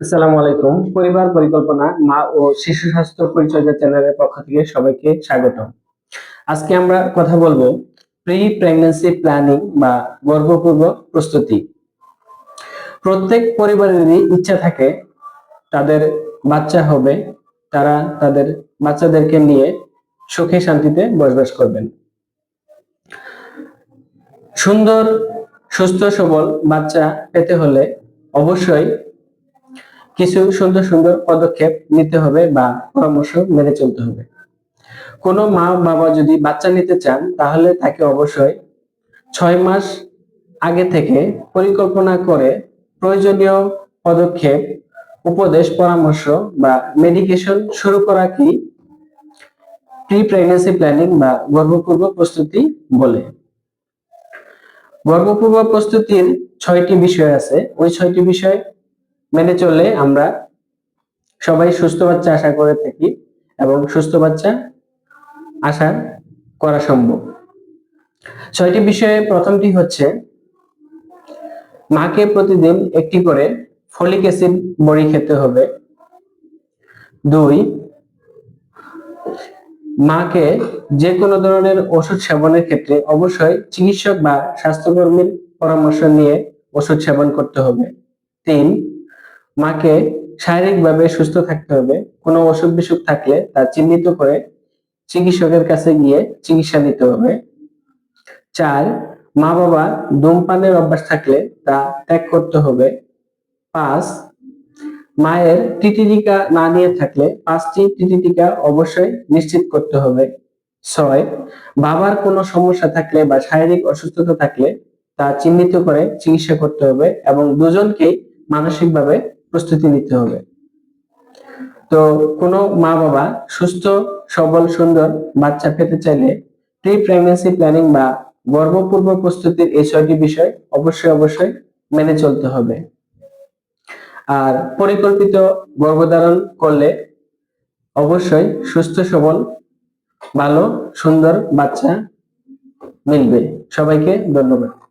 আসসালামু আলাইকুম পরিবার, পরিকল্পনা, মা ও শিশু স্বাস্থ্য পরিচর্যা চ্যানেলের পক্ষ থেকে সবাইকে স্বাগত আজকে আমরা কথা বলব প্রি প্ল্যানিং বা গর্ভপূর্ব প্রস্তুতি। প্রত্যেক পরিবারেরই ইচ্ছা থাকে, তাদের বাচ্চা হবে, তারা তাদের বাচ্চাদেরকে নিয়ে সুখে শান্তিতে বসবাস করবেন। সুন্দর, সুস্থ, সবল বাচ্চা পেতে হলে অবশ্যই কিছু সুন্দর সুন্দর পদক্ষেপ নিতে হবে বা পরামর্শ মেনে চলতে হবে। কোনো মা বাবা যদি বাচ্চা নিতে চান, তাহলে তাকে অবশ্যই ছয় মাস আগে থেকে পরিকল্পনা করে প্রয়োজনীয় পদক্ষেপ, উপদেশ, পরামর্শ বা মেডিকেশন শুরু করা কি প্রি প্রেগন্যান্সি প্ল্যানিং বা গর্ভপূর্ব প্রস্তুতি বলে। গর্ভপূর্ব প্রস্তুতির ছয়টি বিষয় আছে। ওই ছয়টি বিষয় মেনে চললে আমরা সবাই সুস্থ বাচ্চা আশা করে থাকি এবং সুস্থ বাচ্চা আশা করা সম্ভব। ছয়টি বিষয়ে প্রথমটি হচ্ছে, মাকে প্রতিদিন একটি করে ফলিক অ্যাসিড বড়ি খেতে হবে। দুই, মাকে যে কোনো ধরনের ওষুধ সেবনের ক্ষেত্রে অবশ্যই চিকিৎসক বা স্বাস্থ্যকর্মীর পরামর্শ নিয়ে ওষুধ সেবন করতে হবে। তিন মাকে শারীরিকভাবে সুস্থ থাকতে হবে। কোনো অসুখ বিসুখ থাকলে তা চিহ্নিত করে চিকিৎসকের কাছে গিয়ে চিকিৎসা নিতে হবে। চার মা বাবা ধূমপানের অভ্যাস থাকলে তা ত্যাগ করতে হবে। পাঁচ, মায়ের টিটি টিকা না নিয়ে থাকলে পাঁচটি টিটি টিকা অবশ্যই নিশ্চিত করতে হবে। ছয়, বাবার কোনো সমস্যা থাকলে বা শারীরিক অসুস্থতা থাকলে তা চিহ্নিত করে চিকিৎসা করতে হবে এবং দুজনকেই মানসিকভাবে প্রস্তুতি নিতে হবে। তো কোনো মা বাবা সুস্থ, সবল, সুন্দর বাচ্চা পেতে চাইলে প্রি প্রেগন্যান্সি প্ল্যানিং বা গর্ভপূর্ব প্রস্তুতির এই ছয়টি বিষয় অবশ্যই অবশ্যই মেনে চলতে হবে। আর পরিকল্পিত গর্ভধারণ করলে অবশ্যই সুস্থ, সবল, ভালো, সুন্দর বাচ্চা মিলবে। সবাইকে ধন্যবাদ।